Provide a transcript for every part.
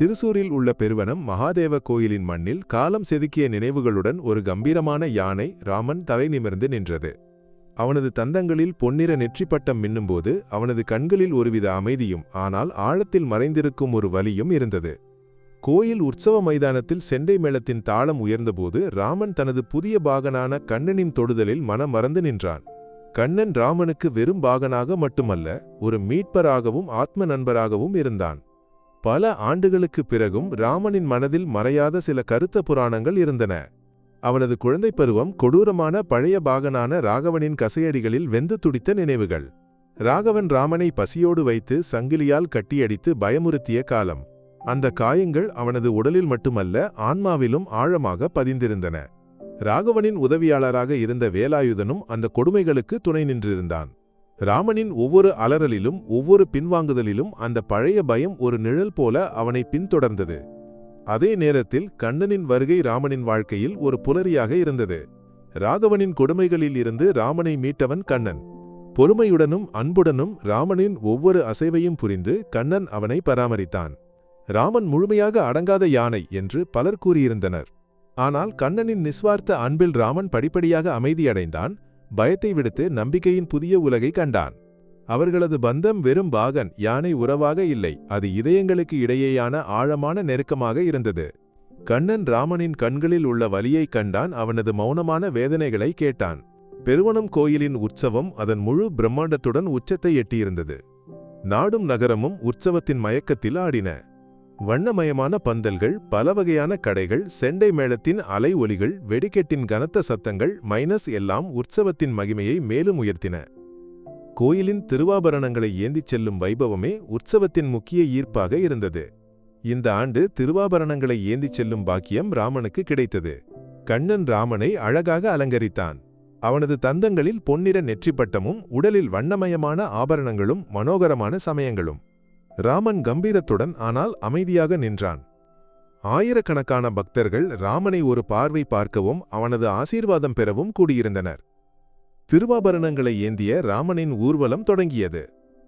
திருசூரில் உள்ள பெருவனம் மகாதேவ கோயிலின் மண்ணில் காலம் செதுக்கிய நினைவுகளுடன் ஒரு கம்பீரமான யானை ராமன் தலை நிமிர்ந்து நின்றது. அவனது தந்தங்களில் பொன்னிற நெற்றிப்பட்டம் மின்னும்போது அவனது கண்களில் ஒருவித அமைதியும் ஆனால் ஆழத்தில் மறைந்திருக்கும் ஒரு வலியும் இருந்தது. கோயில் உற்சவ மைதானத்தில் செண்டை மேளத்தின் தாளம் உயர்ந்தபோது ராமன் தனது புதிய பாகனான கண்ணனின் தொடுதலில் மனம் மறந்து நின்றான். கண்ணன் ராமனுக்கு வெறும் பாகனாக மட்டுமல்ல ஒரு மீட்பராகவும் ஆத்ம நண்பராகவும் இருந்தான். பல ஆண்டுகளுக்குப் பிறகும் ராமனின் மனதில் மறையாத சில கருத்த புராணங்கள் இருந்தன. அவனது குழந்தைப் பருவம் கொடூரமான பழைய பாகனான ராகவனின் கசையடிகளில் வெந்து துடித்த நினைவுகள். ராகவன் ராமனை பசியோடு வைத்து சங்கிலியால் கட்டியடித்து பயமுறுத்திய காலம். அந்த காயங்கள் அவனது உடலில் மட்டுமல்ல ஆன்மாவிலும் ஆழமாக பதிந்திருந்தன. ராகவனின் உதவியாளராக இருந்த வேலாயுதனும் அந்த கொடுமைகளுக்கு துணை நின்றிருந்தான். ராமனின் ஒவ்வொரு அலறலிலும் ஒவ்வொரு பின்வாங்குதலிலும் அந்த பழைய பயம் ஒரு நிழல் போல அவனை பின்தொடர்ந்தது. அதே நேரத்தில் கண்ணனின் வருகை ராமனின் வாழ்க்கையில் ஒரு புலரியாக இருந்தது. ராகவனின் கொடுமைகளில் இருந்து ராமனை மீட்டவன் கண்ணன். பொறுமையுடனும் அன்புடனும் ராமனின் ஒவ்வொரு அசைவையும் புரிந்து கண்ணன் அவனை பராமரித்தான். ராமன் முழுமையாக அடங்காத யானை என்று பலர் கூறியிருந்தனர். ஆனால் கண்ணனின் நிஸ்வார்த்த அன்பில் ராமன் படிப்படியாக அமைதியடைந்தான். பயத்தை விடுத்து நம்பிக்கையின் புதிய உலகை கண்டான். அவர்களது பந்தம் வெறும் பாகன் யானை உறவாக இல்லை அது இதயங்களுக்கு இடையேயான ஆழமான நெருக்கமாக இருந்தது. கண்ணன் ராமனின் கண்களில் உள்ள வலியைக் கண்டான் அவனது மௌனமான வேதனைகளை கேட்டான். பெருவனம் கோயிலின் உற்சவம் அதன் முழு பிரம்மாண்டத்துடன் உச்சத்தை எட்டியிருந்தது. நாடும் நகரமும் உற்சவத்தின் மயக்கத்தில் ஆடின. வண்ணமயமான பந்தல்கள் பல வகையான கடைகள் செண்டை மேளத்தின் அலை ஒலிகள் வெடிக்கெட்டின் கனத்த சத்தங்கள் மைனஸ் எல்லாம் உற்சவத்தின் மகிமையை மேலும் உயர்த்தின. கோயிலின் திருவாபரணங்களை ஏந்திச் செல்லும் வைபவமே உற்சவத்தின் முக்கிய ஈர்ப்பாக இருந்தது. இந்த ஆண்டு திருவாபரணங்களை ஏந்திச் செல்லும் பாக்கியம் ராமனுக்கு கிடைத்தது. கண்ணன் ராமனை அழகாக அலங்கரித்தான். அவனது தந்தங்களில் பொன்னிற நெற்றிப்பட்டமும் உடலில் வண்ணமயமான ஆபரணங்களும் மனோகரமான சமயங்களும். ராமன் கம்பீரத்துடன் ஆனால் அமைதியாக நின்றான். ஆயிரக்கணக்கான பக்தர்கள் ராமனை ஒரு பார்வை பார்க்கவும் அவனது ஆசீர்வாதம் பெறவும் கூடியிருந்தனர். திருவாபரணங்களை ஏந்திய ராமனின் ஊர்வலம் தொடங்கியது.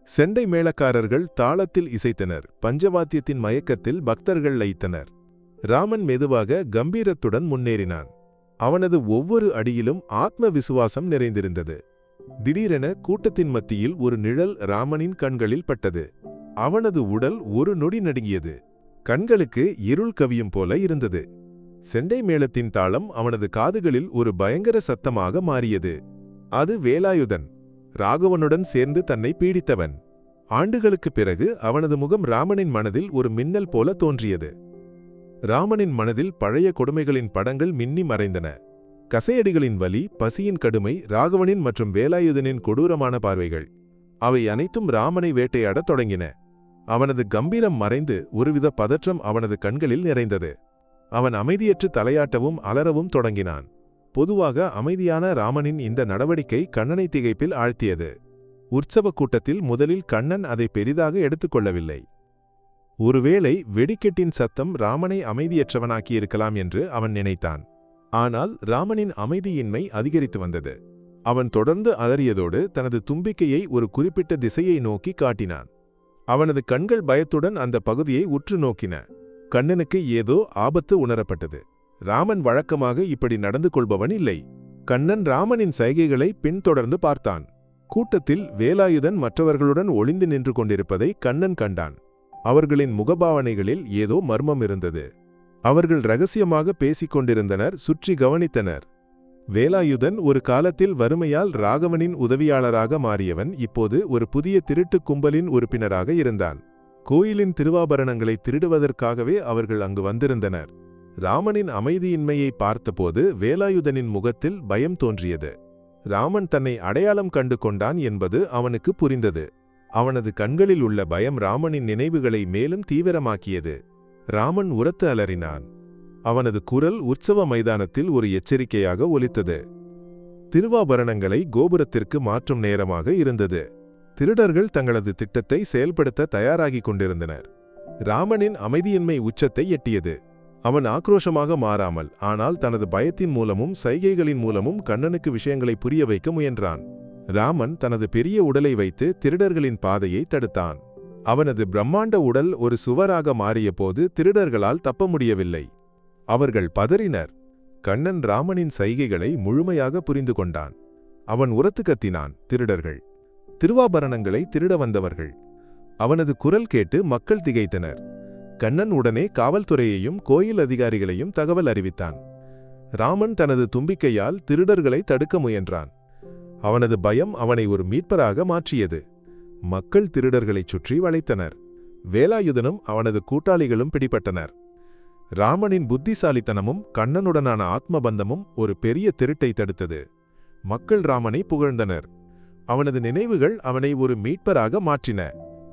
செண்டை மேளக்காரர்கள் தாளத்தில் இசைத்தனர் பஞ்சவாத்தியத்தின் மயக்கத்தில் பக்தர்கள் லயித்தனர். ராமன் மெதுவாக கம்பீரத்துடன் முன்னேறினான். அவனது ஒவ்வொரு அடியிலும் ஆத்ம விசுவாசம் நிறைந்திருந்தது. திடீரென கூட்டத்தின் மத்தியில் ஒரு நிழல் ராமனின் கண்களில் பட்டது. அவனது உடல் ஒரு நொடி நடுங்கியது. கண்களுக்கு இருள் கவியும் போல இருந்தது. செண்டை மேளத்தின் தாளம் அவனது காதுகளில் ஒரு பயங்கர சத்தமாக மாறியது. அது வேலாயுதன். ராகவனுடன் சேர்ந்து தன்னை பீடித்தவன். ஆண்டுகளுக்குப் பிறகு அவனது முகம் ராமனின் மனதில் ஒரு மின்னல் போல தோன்றியது. ராமனின் மனதில் பழைய கொடுமைகளின் படங்கள் மின்னி மறைந்தன. கசையடிகளின் வலி பசியின் கடுமை ராகவனின் மற்றும் வேலாயுதனின் கொடூரமான பார்வைகள். அவை அனைத்தும் ராமனை வேட்டையாடத் தொடங்கின. அவனது கம்பீரம் மறைந்து ஒருவித பதற்றம் அவனது கண்களில் நிறைந்தது. அவன் அமைதியற்று தலையாட்டவும் அலறவும் தொடங்கினான். பொதுவாக அமைதியான ராமனின் இந்த நடவடிக்கை கண்ணனை திகைப்பில் ஆழ்த்தியது. உற்சவ கூட்டத்தில் முதலில் கண்ணன் அதை பெரிதாக எடுத்துக்கொள்ளவில்லை. ஒருவேளை வெடிக்கெட்டின் சத்தம் ராமனை அமைதியற்றவனாக்கியிருக்கலாம் என்று அவன் நினைத்தான். ஆனால் ராமனின் அமைதியின்மை அதிகரித்து வந்தது. அவன் தொடர்ந்து அலறியதோடு தனது தும்பிக்கையை ஒரு குறிப்பிட்ட திசையை நோக்கி காட்டினான். அவனது கண்கள் பயத்துடன் அந்த பகுதியை உற்று நோக்கின. கண்ணனுக்கு ஏதோ ஆபத்து உணரப்பட்டது. ராமன் வழக்கமாக இப்படி நடந்து கொள்பவன் இல்லை. கண்ணன் ராமனின் சைகைகளை பின்தொடர்ந்து பார்த்தான். கூட்டத்தில் வேலாயுதன் மற்றவர்களுடன் ஒளிந்து நின்று கொண்டிருப்பதை கண்ணன் கண்டான். அவர்களின் முகபாவனைகளில் ஏதோ மர்மம் இருந்தது. அவர்கள் ரகசியமாக பேசிக் கொண்டிருந்தனர் சுற்றி கவனித்தனர். வேலாயுதன் ஒரு காலத்தில் வறுமையால் ராகவனின் உதவியாளராக மாறியவன் இப்போது ஒரு புதிய திருட்டுக் கும்பலின் உறுப்பினராக இருந்தான். கோயிலின் திருவாபரணங்களை திருடுவதற்காகவே அவர்கள் அங்கு வந்திருந்தனர். ராமனின் அமைதியின்மையை பார்த்தபோது வேலாயுதனின் முகத்தில் பயம் தோன்றியது. ராமன் தன்னை அடையாளம் கண்டு கொண்டான் என்பது அவனுக்கு புரிந்தது. அவனது கண்களில் உள்ள பயம் ராமனின் நினைவுகளை மேலும் தீவிரமாக்கியது. ராமன் உரத்து அலறினான். அவனது குரல் உற்சவ மைதானத்தில் ஒரு எச்சரிக்கையாக ஒலித்தது. திருவாபரணங்களை கோபுரத்திற்கு மாற்றும் நேரமாக இருந்தது. திருடர்கள் தங்களது திட்டத்தை செயல்படுத்த தயாராகிக் கொண்டிருந்தனர். ராமனின் அமைதியின்மை உச்சத்தை எட்டியது. அவன் ஆக்ரோஷமாக மாறாமல் ஆனால் தனது பயத்தின் மூலமும் சைகைகளின் மூலமும் கண்ணனுக்கு விஷயங்களை புரிய வைக்க முயன்றான். ராமன் தனது பெரிய உடலை வைத்து திருடர்களின் பாதையை தடுத்தான். அவனது பிரம்மாண்ட உடல் ஒரு சுவராக மாறியபோது திருடர்களால் தப்ப முடியவில்லை. அவர்கள் பதறினர். கண்ணன் ராமனின் சைகைகளை முழுமையாக புரிந்து கொண்டான். அவன் உரத்து கத்தினான் திருடர்கள். திருவாபரணங்களை திருட வந்தவர்கள். அவனது குரல் கேட்டு மக்கள் திகைத்தனர். கண்ணன் உடனே காவல்துறையையும் கோயில் அதிகாரிகளையும் தகவல் அறிவித்தான். ராமன் தனது தும்பிக்கையால் திருடர்களை தடுக்க முயன்றான். அவனது பயம் அவனை ஒரு மீட்பராக மாற்றியது. மக்கள் திருடர்களைச் சுற்றி வளைத்தனர். வேலாயுதனும் அவனது கூட்டாளிகளும் பிடிபட்டனர். ராமனின் புத்திசாலித்தனமும் கண்ணனுடனான ஆத்மபந்தமும் ஒரு பெரிய திருட்டை தடுத்தது. மக்கள் ராமனை புகழ்ந்தனர். அவனது நினைவுகள் அவனை ஒரு மீட்பராக மாற்றின.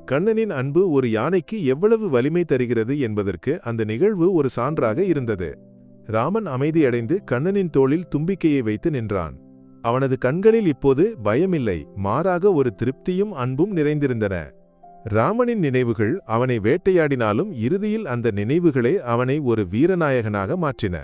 கண்ணனின் அன்பு ஒரு யானைக்கு எவ்வளவு வலிமை தருகிறது என்பதற்கு அந்த நிகழ்வு ஒரு சான்றாக இருந்தது. ராமன் அமைதியடைந்து கண்ணனின் தோளில் தும்பிக்கையை வைத்து நின்றான். அவனது கண்களில் இப்போது பயமில்லை மாறாக ஒரு திருப்தியும் அன்பும் நிறைந்திருந்தன. ராமனின் நினைவுகள் அவனை வேட்டையாடினாலும் இறுதியில் அந்த நினைவுகளே அவனை ஒரு வீரநாயகனாக மாற்றின.